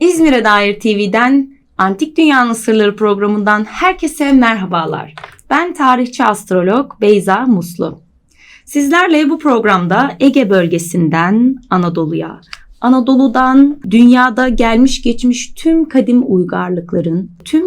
İzmir'e dair TV'den Antik Dünyanın Sırları programından herkese merhabalar. Ben tarihçi astrolog Beyza Muslu. Sizlerle bu programda Ege bölgesinden Anadolu'ya, Anadolu'dan dünyada gelmiş geçmiş tüm kadim uygarlıkların, tüm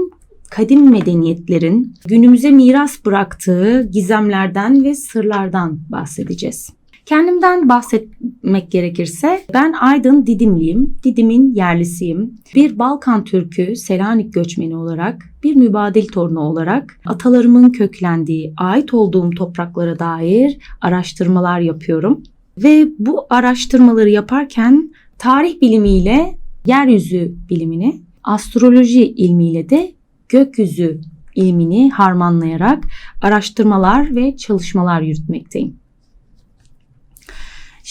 kadim medeniyetlerin günümüze miras bıraktığı gizemlerden ve sırlardan bahsedeceğiz. Kendimden bahsetmek gerekirse ben Aydın Didimliyim. Didim'in yerlisiyim. Bir Balkan Türk'ü Selanik göçmeni olarak, bir mübadil torunu olarak atalarımın köklendiği, ait olduğum topraklara dair araştırmalar yapıyorum. Ve bu araştırmaları yaparken tarih bilimiyle yeryüzü bilimini, astroloji ilmiyle de gökyüzü ilmini harmanlayarak araştırmalar ve çalışmalar yürütmekteyim.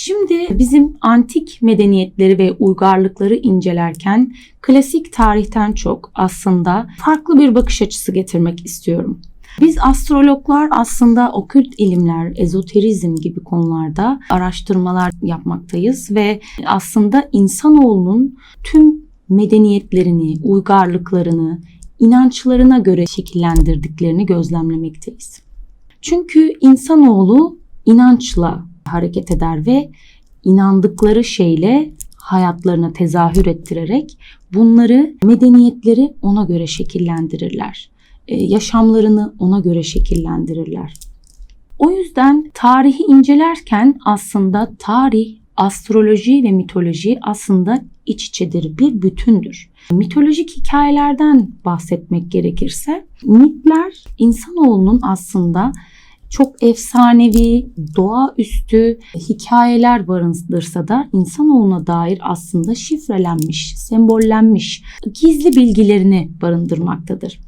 Şimdi bizim antik medeniyetleri ve uygarlıkları incelerken klasik tarihten çok aslında farklı bir bakış açısı getirmek istiyorum. Biz astrologlar aslında okült ilimler, ezoterizm gibi konularda araştırmalar yapmaktayız ve aslında insanoğlunun tüm medeniyetlerini, uygarlıklarını, inançlarına göre şekillendirdiklerini gözlemlemekteyiz. Çünkü insanoğlu inançla hareket eder ve inandıkları şeyle hayatlarına tezahür ettirerek bunları medeniyetleri ona göre şekillendirirler. Ee, yaşamlarını ona göre şekillendirirler. O yüzden tarihi incelerken aslında tarih, astroloji ve mitoloji aslında iç içedir, bir bütündür. Mitolojik hikayelerden bahsetmek gerekirse mitler insanoğlunun aslında çok efsanevi, doğaüstü hikayeler barındırsa da insanoğluna dair aslında şifrelenmiş, sembollenmiş, gizli bilgilerini barındırmaktadır.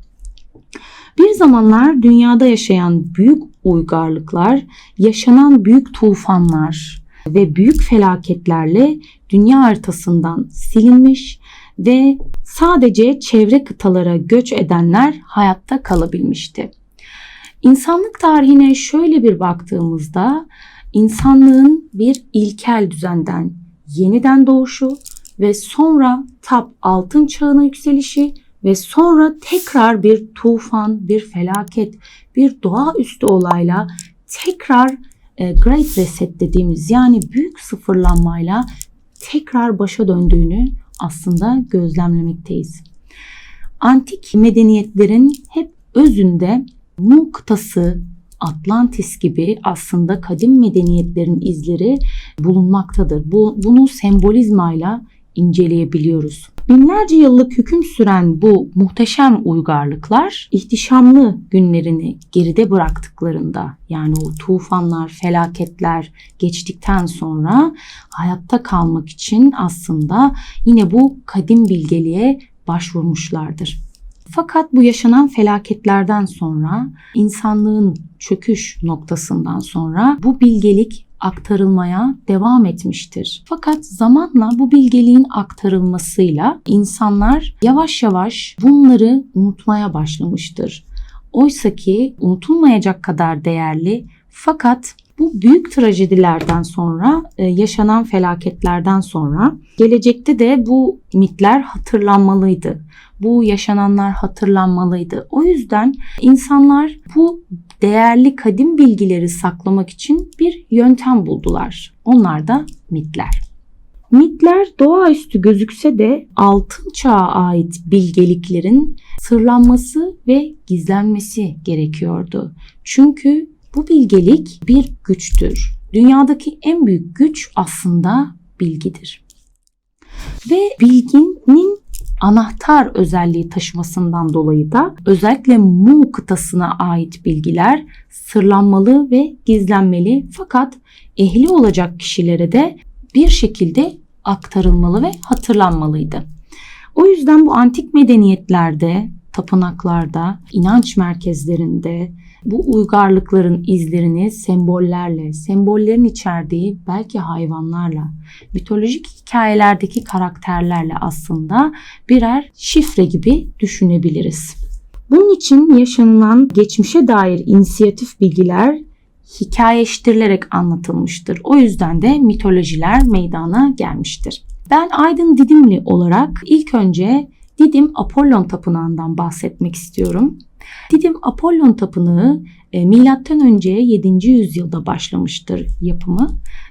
Bir zamanlar dünyada yaşayan büyük uygarlıklar, yaşanan büyük tufanlar ve büyük felaketlerle dünya haritasından silinmiş ve sadece çevre kıtalara göç edenler hayatta kalabilmişti. İnsanlık tarihine şöyle bir baktığımızda insanlığın bir ilkel düzenden yeniden doğuşu ve sonra tap altın çağına yükselişi ve sonra tekrar bir tufan, bir felaket, bir doğaüstü olayla tekrar e, Great Reset dediğimiz yani büyük sıfırlanmayla tekrar başa döndüğünü aslında gözlemlemekteyiz. Antik medeniyetlerin hep özünde Mu kıtası, Atlantis gibi aslında kadim medeniyetlerin izleri bulunmaktadır. Bu, bunu sembolizmayla inceleyebiliyoruz. Binlerce yıllık hüküm süren bu muhteşem uygarlıklar ihtişamlı günlerini geride bıraktıklarında yani o tufanlar, felaketler geçtikten sonra hayatta kalmak için aslında yine bu kadim bilgeliğe başvurmuşlardır. Fakat bu yaşanan felaketlerden sonra insanlığın çöküş noktasından sonra bu bilgelik aktarılmaya devam etmiştir. Fakat zamanla bu bilgeliğin aktarılmasıyla insanlar yavaş yavaş bunları unutmaya başlamıştır. Oysa ki unutulmayacak kadar değerli fakat bu büyük trajedilerden sonra, e, yaşanan felaketlerden sonra gelecekte de bu mitler hatırlanmalıydı. Bu yaşananlar hatırlanmalıydı. O yüzden insanlar bu değerli kadim bilgileri saklamak için bir yöntem buldular. Onlar da mitler. Mitler doğaüstü gözükse de altın çağa ait bilgeliklerin sırlanması ve gizlenmesi gerekiyordu. Çünkü bu bilgelik bir güçtür. Dünyadaki en büyük güç aslında bilgidir. Ve bilginin anahtar özelliği taşımasından dolayı da özellikle Mu kıtasına ait bilgiler sırlanmalı ve gizlenmeli fakat ehli olacak kişilere de bir şekilde aktarılmalı ve hatırlanmalıydı. O yüzden bu antik medeniyetlerde, tapınaklarda, inanç merkezlerinde, bu uygarlıkların izlerini sembollerle, sembollerin içerdiği belki hayvanlarla, mitolojik hikayelerdeki karakterlerle aslında birer şifre gibi düşünebiliriz. Bunun için yaşanılan geçmişe dair inisiyatif bilgiler hikayeştirilerek anlatılmıştır. O yüzden de mitolojiler meydana gelmiştir. Ben Aydın Didimli olarak ilk önce Didim Apollon Tapınağı'ndan bahsetmek istiyorum. Didim Apollon Tapınağı e, milattan önce 7. yüzyılda başlamıştır yapımı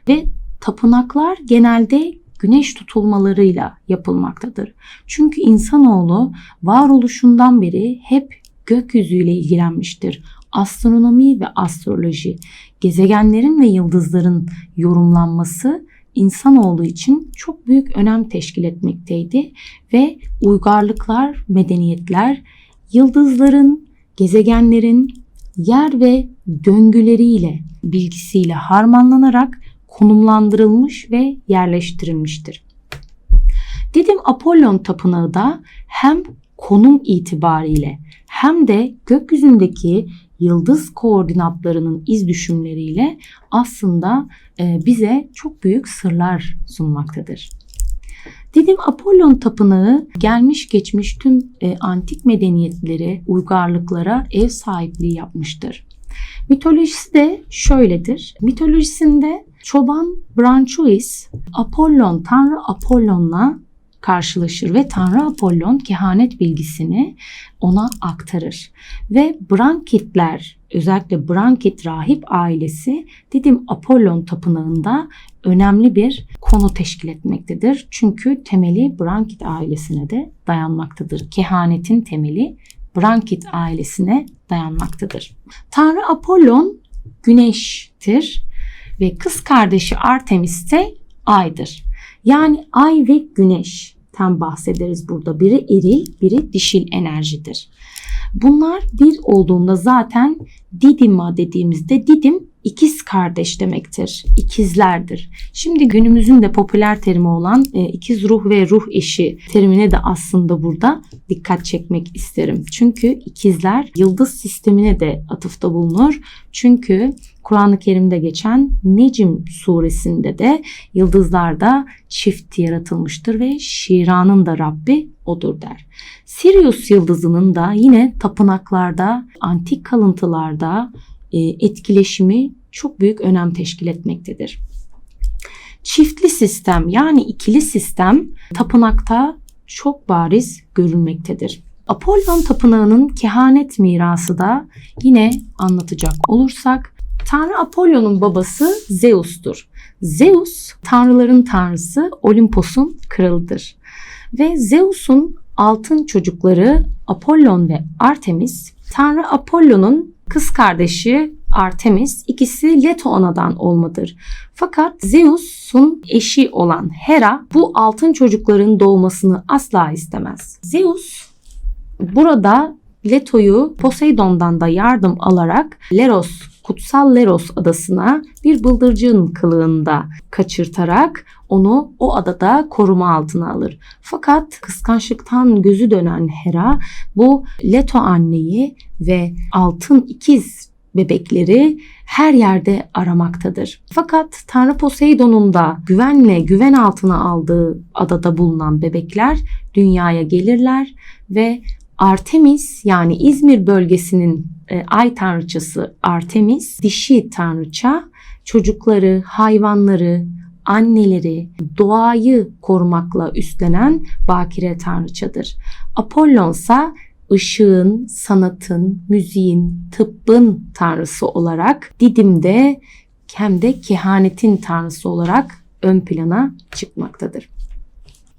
ve tapınaklar genelde güneş tutulmalarıyla yapılmaktadır. Çünkü insanoğlu varoluşundan beri hep gökyüzüyle ilgilenmiştir. Astronomi ve astroloji, gezegenlerin ve yıldızların yorumlanması insanoğlu için çok büyük önem teşkil etmekteydi ve uygarlıklar, medeniyetler yıldızların, gezegenlerin yer ve döngüleriyle, bilgisiyle harmanlanarak konumlandırılmış ve yerleştirilmiştir. Didim Apollon Tapınağı da hem konum itibariyle hem de gökyüzündeki yıldız koordinatlarının iz düşümleriyle aslında e, bize çok büyük sırlar sunmaktadır. Didim Apollon Tapınağı gelmiş geçmiş tüm e, antik medeniyetleri, uygarlıklara ev sahipliği yapmıştır. Mitolojisi de şöyledir. Mitolojisinde çoban Branchuis Apollon, Tanrı Apollon'la karşılaşır ve Tanrı Apollon kehanet bilgisini ona aktarır. Ve Brankitler özellikle Brankit rahip ailesi Didim Apollon tapınağında önemli bir konu teşkil etmektedir. Çünkü temeli Brankit ailesine de dayanmaktadır. Kehanetin temeli Brankit ailesine dayanmaktadır. Tanrı Apollon güneştir ve kız kardeşi Artemis de aydır. Yani ay ve güneşten bahsederiz burada. Biri eril, biri dişil enerjidir. Bunlar bir olduğunda zaten Didima dediğimizde Didim ikiz kardeş demektir. İkizlerdir. Şimdi günümüzün de popüler terimi olan e, ikiz ruh ve ruh eşi terimine de aslında burada dikkat çekmek isterim. Çünkü ikizler yıldız sistemine de atıfta bulunur. Çünkü Kur'an-ı Kerim'de geçen Necim suresinde de yıldızlarda çift yaratılmıştır ve Şiran'ın da Rabbi odur der. Sirius yıldızının da yine tapınaklarda, antik kalıntılarda e, etkileşimi çok büyük önem teşkil etmektedir. Çiftli sistem yani ikili sistem tapınakta çok bariz görülmektedir. Apollon tapınağının kehanet mirası da yine anlatacak olursak Tanrı Apollon'un babası Zeus'tur. Zeus tanrıların tanrısı Olimpos'un kralıdır. Ve Zeus'un altın çocukları Apollon ve Artemis, Tanrı Apollon'un kız kardeşi Artemis ikisi Leto anadan olmadır. Fakat Zeus'un eşi olan Hera bu altın çocukların doğmasını asla istemez. Zeus burada Leto'yu Poseidon'dan da yardım alarak Leros Kutsal Leros adasına bir bıldırcın kılığında kaçırtarak onu o adada koruma altına alır. Fakat kıskançlıktan gözü dönen Hera bu Leto anneyi ve altın ikiz bebekleri her yerde aramaktadır. Fakat Tanrı Poseidon'un da güvenle güven altına aldığı adada bulunan bebekler dünyaya gelirler ve Artemis yani İzmir bölgesinin e, ay tanrıçası Artemis dişi tanrıça çocukları, hayvanları, anneleri, doğayı korumakla üstlenen bakire tanrıçadır. Apollon ise ışığın, sanatın, müziğin, tıbbın tanrısı olarak Didim'de hem de kehanetin tanrısı olarak ön plana çıkmaktadır.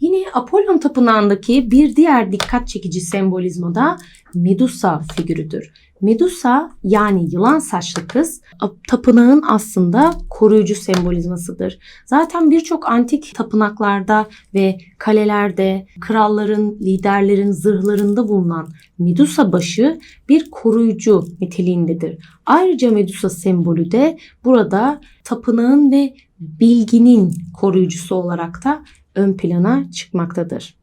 Yine Apollon tapınağındaki bir diğer dikkat çekici sembolizma da Medusa figürüdür. Medusa yani yılan saçlı kız tapınağın aslında koruyucu sembolizmasıdır. Zaten birçok antik tapınaklarda ve kalelerde kralların, liderlerin zırhlarında bulunan Medusa başı bir koruyucu niteliğindedir. Ayrıca Medusa sembolü de burada tapınağın ve bilginin koruyucusu olarak da ön plana çıkmaktadır.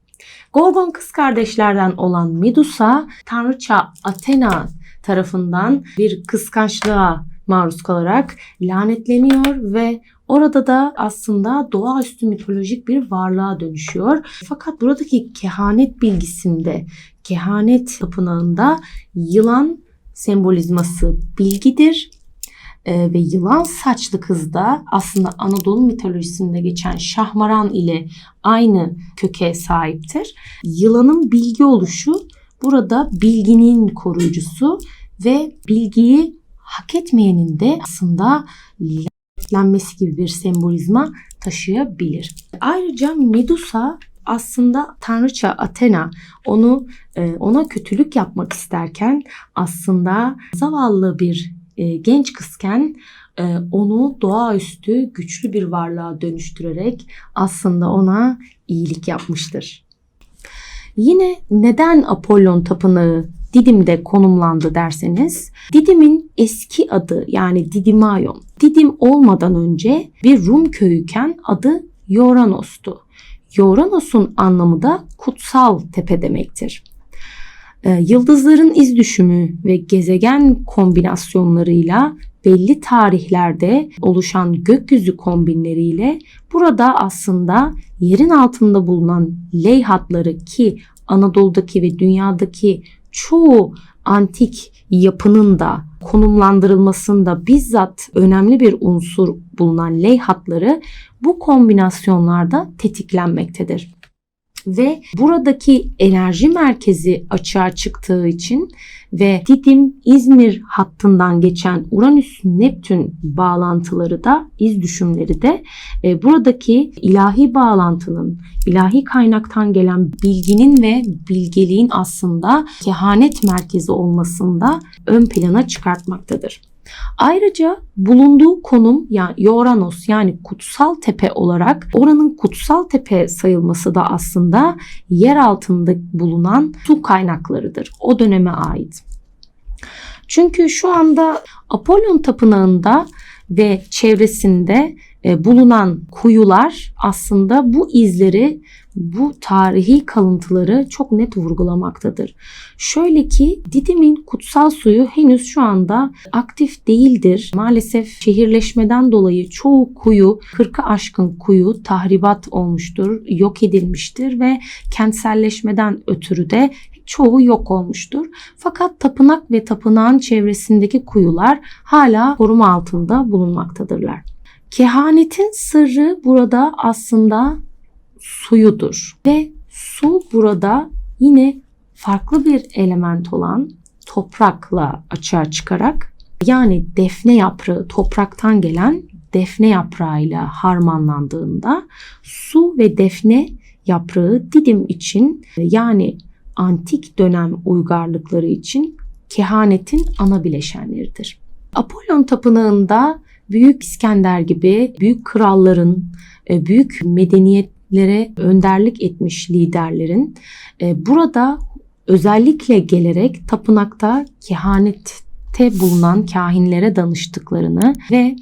Gorgon kız kardeşlerden olan Medusa, tanrıça Athena tarafından bir kıskançlığa maruz kalarak lanetleniyor ve orada da aslında doğaüstü mitolojik bir varlığa dönüşüyor. Fakat buradaki kehanet bilgisinde, kehanet tapınağında yılan sembolizması bilgidir e, ve yılan saçlı kız da aslında Anadolu mitolojisinde geçen Şahmaran ile aynı köke sahiptir. Yılanın bilgi oluşu burada bilginin koruyucusu ve bilgiyi hak etmeyenin de aslında lanetlenmesi gibi bir sembolizma taşıyabilir. Ayrıca Medusa aslında tanrıça Athena onu e, ona kötülük yapmak isterken aslında zavallı bir e, genç kızken e, onu doğaüstü güçlü bir varlığa dönüştürerek aslında ona iyilik yapmıştır. Yine neden Apollon tapınağı Didim'de konumlandı derseniz Didim'in eski adı yani Didimaion. Didim olmadan önce bir Rum köyüken adı Yoranos'tu. Yoranos'un anlamı da kutsal tepe demektir. Ee, yıldızların iz düşümü ve gezegen kombinasyonlarıyla belli tarihlerde oluşan gökyüzü kombinleriyle burada aslında yerin altında bulunan leyhatları ki Anadolu'daki ve dünyadaki çoğu antik yapının da konumlandırılmasında bizzat önemli bir unsur bulunan leyhatları bu kombinasyonlarda tetiklenmektedir. Ve buradaki enerji merkezi açığa çıktığı için ve Didim İzmir hattından geçen Uranüs Neptün bağlantıları da iz düşümleri de e, buradaki ilahi bağlantının ilahi kaynaktan gelen bilginin ve bilgeliğin aslında kehanet merkezi olmasında ön plana çıkartmaktadır. Ayrıca bulunduğu konum yani Yoranos yani kutsal tepe olarak oranın kutsal tepe sayılması da aslında yer altında bulunan su kaynaklarıdır. O döneme ait. Çünkü şu anda Apollon tapınağında ve çevresinde bulunan kuyular aslında bu izleri bu tarihi kalıntıları çok net vurgulamaktadır. Şöyle ki Didim'in kutsal suyu henüz şu anda aktif değildir. Maalesef şehirleşmeden dolayı çoğu kuyu, 40'ı aşkın kuyu tahribat olmuştur, yok edilmiştir ve kentselleşmeden ötürü de çoğu yok olmuştur. Fakat tapınak ve tapınağın çevresindeki kuyular hala koruma altında bulunmaktadırlar. Kehanetin sırrı burada aslında suyudur ve su burada yine farklı bir element olan toprakla açığa çıkarak yani defne yaprağı topraktan gelen defne yaprağıyla harmanlandığında su ve defne yaprağı Didim için yani antik dönem uygarlıkları için kehanetin ana bileşenleridir. Apollon tapınağında Büyük İskender gibi büyük kralların, e, büyük medeniyetlere önderlik etmiş liderlerin e, burada özellikle gelerek tapınakta kehanette bulunan kahinlere danıştıklarını ve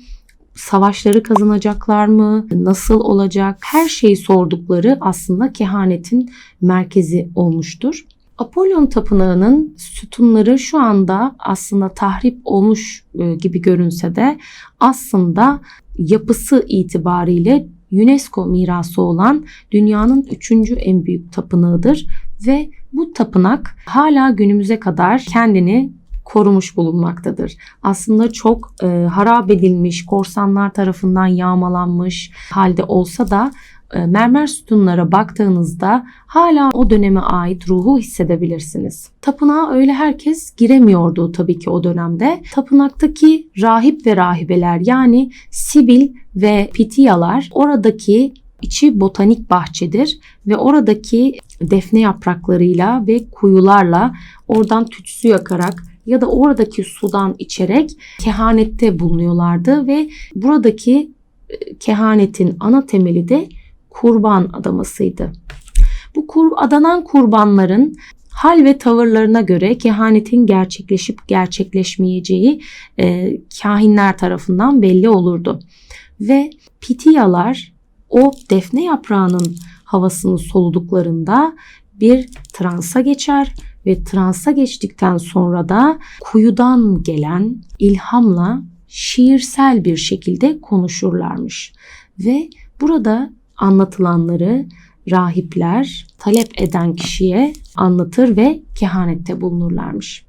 savaşları kazanacaklar mı, nasıl olacak her şeyi sordukları aslında kehanetin merkezi olmuştur. Apollon Tapınağı'nın sütunları şu anda aslında tahrip olmuş e, gibi görünse de aslında yapısı itibariyle UNESCO mirası olan dünyanın üçüncü en büyük tapınağıdır ve bu tapınak hala günümüze kadar kendini korumuş bulunmaktadır. Aslında çok e, harap edilmiş, korsanlar tarafından yağmalanmış halde olsa da mermer sütunlara baktığınızda hala o döneme ait ruhu hissedebilirsiniz. Tapınağa öyle herkes giremiyordu tabii ki o dönemde. Tapınaktaki rahip ve rahibeler yani Sibil ve Pitiyalar oradaki içi botanik bahçedir ve oradaki defne yapraklarıyla ve kuyularla oradan tütsü yakarak ya da oradaki sudan içerek kehanette bulunuyorlardı ve buradaki e, kehanetin ana temeli de kurban adamasıydı. Bu kur, adanan kurbanların hal ve tavırlarına göre kehanetin gerçekleşip gerçekleşmeyeceği e, kahinler tarafından belli olurdu. Ve pitiyalar o defne yaprağının havasını soluduklarında bir transa geçer ve transa geçtikten sonra da kuyudan gelen ilhamla şiirsel bir şekilde konuşurlarmış. Ve burada anlatılanları rahipler talep eden kişiye anlatır ve kehanette bulunurlarmış.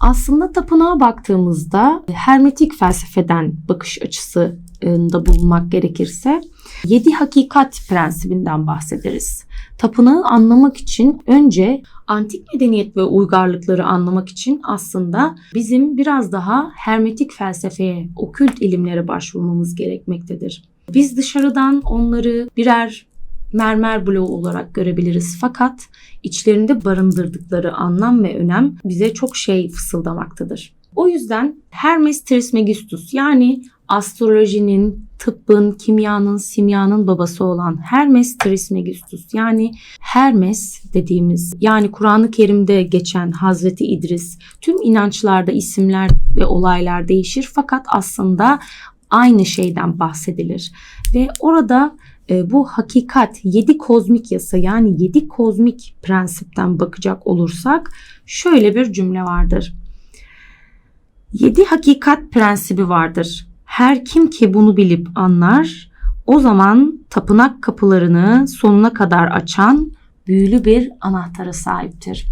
Aslında tapınağa baktığımızda hermetik felsefeden bakış açısında bulunmak gerekirse yedi hakikat prensibinden bahsederiz. Tapınağı anlamak için önce antik medeniyet ve uygarlıkları anlamak için aslında bizim biraz daha hermetik felsefeye, okült ilimlere başvurmamız gerekmektedir. Biz dışarıdan onları birer mermer bloğu olarak görebiliriz fakat içlerinde barındırdıkları anlam ve önem bize çok şey fısıldamaktadır. O yüzden Hermes Trismegistus yani astrolojinin, tıbbın, kimyanın, simyanın babası olan Hermes Trismegistus yani Hermes dediğimiz yani Kur'an-ı Kerim'de geçen Hazreti İdris tüm inançlarda isimler ve olaylar değişir fakat aslında aynı şeyden bahsedilir. Ve orada e, bu hakikat 7 kozmik yasa yani 7 kozmik prensipten bakacak olursak şöyle bir cümle vardır. 7 hakikat prensibi vardır. Her kim ki bunu bilip anlar o zaman tapınak kapılarını sonuna kadar açan büyülü bir anahtara sahiptir.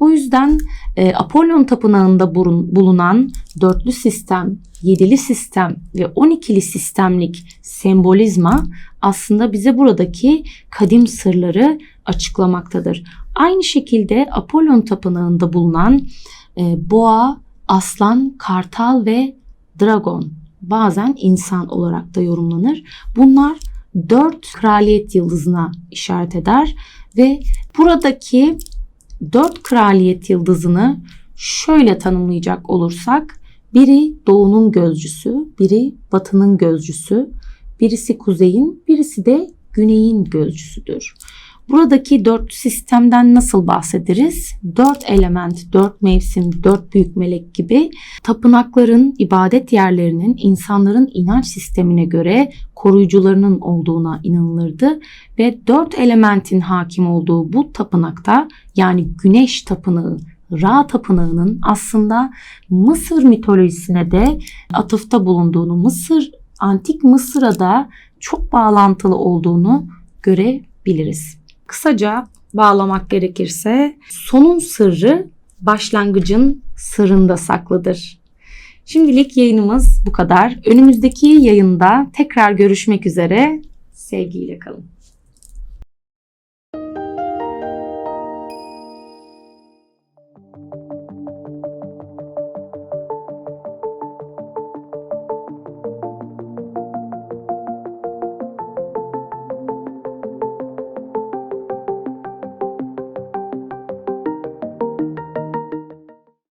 O yüzden e, Apollon tapınağında bulunan dörtlü sistem, yedili sistem ve on ikili sistemlik sembolizma aslında bize buradaki kadim sırları açıklamaktadır. Aynı şekilde Apollon tapınağında bulunan e, boğa, aslan, kartal ve dragon bazen insan olarak da yorumlanır. Bunlar dört kraliyet yıldızına işaret eder ve buradaki dört kraliyet yıldızını şöyle tanımlayacak olursak biri doğunun gözcüsü, biri batının gözcüsü, birisi kuzeyin, birisi de güneyin gözcüsüdür. Buradaki dört sistemden nasıl bahsederiz? Dört element, dört mevsim, dört büyük melek gibi tapınakların, ibadet yerlerinin insanların inanç sistemine göre koruyucularının olduğuna inanılırdı ve dört elementin hakim olduğu bu tapınakta yani güneş tapınağı, Ra tapınağının aslında Mısır mitolojisine de atıfta bulunduğunu, Mısır antik Mısır'a da çok bağlantılı olduğunu görebiliriz. Kısaca bağlamak gerekirse sonun sırrı başlangıcın sırrında saklıdır. Şimdilik yayınımız bu kadar. Önümüzdeki yayında tekrar görüşmek üzere. Sevgiyle kalın.